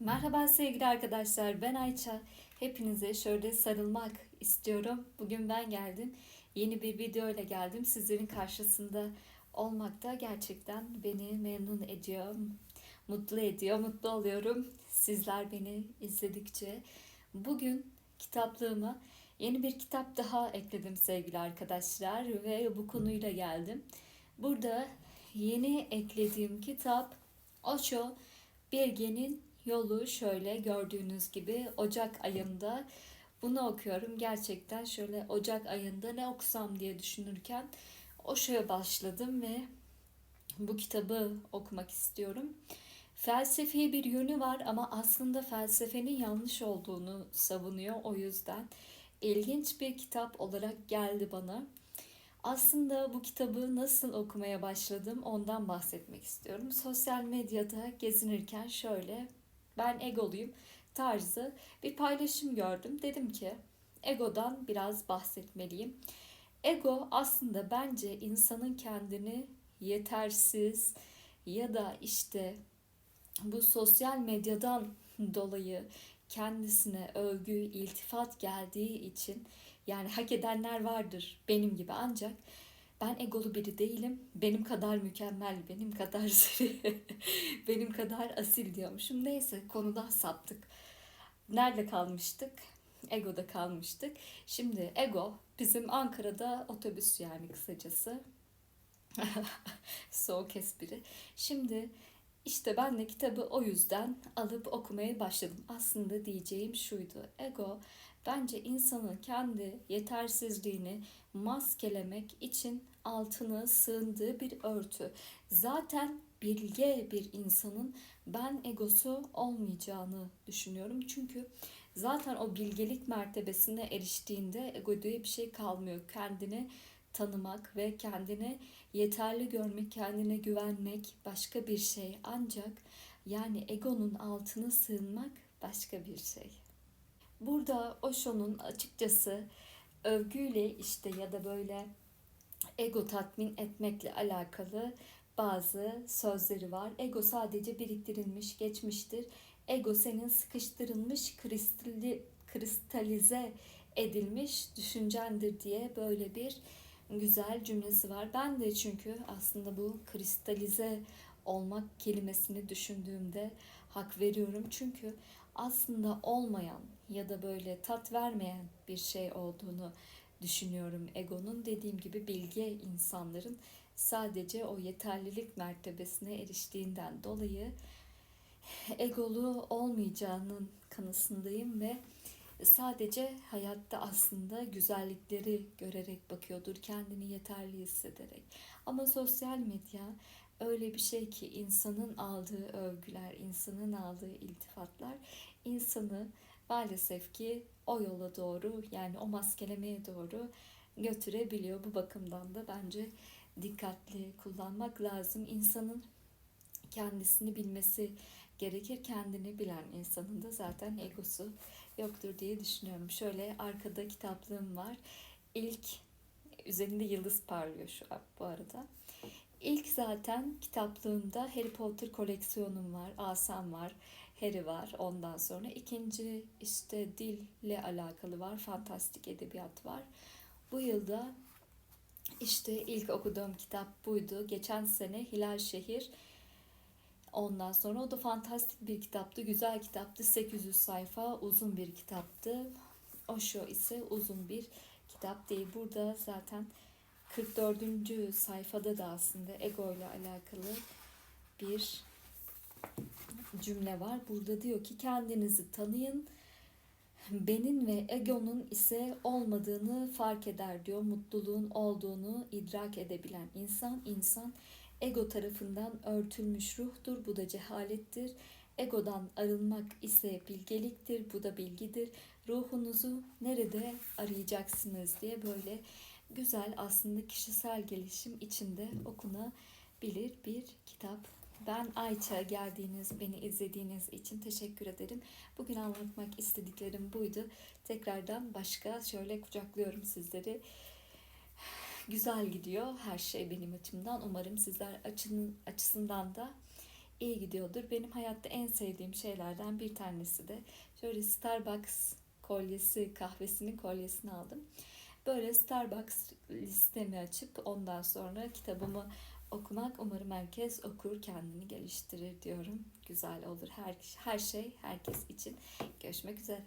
Merhaba sevgili arkadaşlar, ben Ayça. Hepinize şöyle sarılmak istiyorum. Bugün ben geldim. Yeni bir video ile geldim. Sizlerin karşısında olmak da gerçekten beni memnun ediyor, mutlu ediyor, mutlu oluyorum. Sizler beni izledikçe. Bugün kitaplığıma yeni bir kitap daha ekledim sevgili arkadaşlar ve bu konuyla geldim. Burada yeni eklediğim kitap Osho Bilge'nin Yolu şöyle gördüğünüz gibi Ocak ayında bunu okuyorum. Gerçekten şöyle Ocak ayında ne okusam diye düşünürken Osho'ya başladım ve bu kitabı okumak istiyorum. Felsefi bir yönü var ama aslında felsefenin yanlış olduğunu savunuyor. O yüzden ilginç bir kitap olarak geldi bana. Aslında bu kitabı nasıl okumaya başladım ondan bahsetmek istiyorum. Sosyal medyada gezinirken şöyle ben egoluyum tarzı bir paylaşım gördüm. Dedim ki egodan biraz bahsetmeliyim. Ego aslında bence insanın kendini yetersiz ya da işte bu sosyal medyadan dolayı kendisine övgü, iltifat geldiği için yani hak edenler vardır benim gibi ancak ben egolu biri değilim. Benim kadar mükemmel, benim kadar seri, benim kadar asil diyormuşum. Neyse konudan saptık. Nerede kalmıştık? Ego'da kalmıştık. Şimdi Ego bizim Ankara'da otobüs yani kısacası. Soğuk espri. Şimdi işte ben de kitabı o yüzden alıp okumaya başladım. Aslında diyeceğim şuydu. Ego bence insanın kendi yetersizliğini maskelemek için altına sığındığı bir örtü. Zaten bilge bir insanın ben egosu olmayacağını düşünüyorum. Çünkü zaten o bilgelik mertebesine eriştiğinde ego diye bir şey kalmıyor. Kendini tanımak ve kendini yeterli görmek, kendine güvenmek başka bir şey. Ancak yani egonun altına sığınmak başka bir şey. Burada Osho'nun açıkçası övgüyle işte ya da böyle ego tatmin etmekle alakalı bazı sözleri var. Ego sadece biriktirilmiş geçmiştir. Ego senin sıkıştırılmış kristali, kristalize edilmiş düşüncendir diye böyle bir güzel cümlesi var. Ben de çünkü aslında bu kristalize olmak kelimesini düşündüğümde hak veriyorum. Çünkü aslında olmayan ya da böyle tat vermeyen bir şey olduğunu düşünüyorum egonun. Dediğim gibi bilge insanların sadece o yeterlilik mertebesine eriştiğinden dolayı egolu olmayacağının kanısındayım ve sadece hayatta aslında güzellikleri görerek bakıyordur, kendini yeterli hissederek. Ama sosyal medya öyle bir şey ki insanın aldığı övgüler, insanın aldığı iltifatlar insanı maalesef ki o yola doğru yani o maskelemeye doğru götürebiliyor. Bu bakımdan da bence dikkatli kullanmak lazım. İnsanın kendisini bilmesi gerekir. Kendini bilen insanın da zaten egosu yoktur diye düşünüyorum. Şöyle arkada kitaplığım var. İlk üzerinde yıldız parlıyor şu an bu arada. İlk zaten kitaplığımda Harry Potter koleksiyonum var. Asam var. Harry var. Ondan sonra ikinci işte dille alakalı var. Fantastik edebiyat var. Bu yılda işte ilk okuduğum kitap buydu. Geçen sene Hilal Şehir Ondan sonra o da fantastik bir kitaptı, güzel kitaptı. 800 sayfa uzun bir kitaptı. Osho ise uzun bir kitap değil. Burada zaten 44. sayfada da aslında ego ile alakalı bir cümle var. Burada diyor ki kendinizi tanıyın. Benin ve egonun ise olmadığını fark eder diyor. Mutluluğun olduğunu idrak edebilen insan, insan ego tarafından örtülmüş ruhtur. Bu da cehalettir. Egodan arınmak ise bilgeliktir. Bu da bilgidir. Ruhunuzu nerede arayacaksınız diye böyle güzel aslında kişisel gelişim içinde okunabilir bir kitap. Ben Ayça geldiğiniz, beni izlediğiniz için teşekkür ederim. Bugün anlatmak istediklerim buydu. Tekrardan başka şöyle kucaklıyorum sizleri. Güzel gidiyor her şey benim açımdan. Umarım sizler açının, açısından da iyi gidiyordur. Benim hayatta en sevdiğim şeylerden bir tanesi de şöyle Starbucks kolyesi, kahvesinin kolyesini aldım. Böyle Starbucks listemi açıp ondan sonra kitabımı okumak umarım herkes okur kendini geliştirir diyorum. Güzel olur her her şey herkes için. Görüşmek üzere.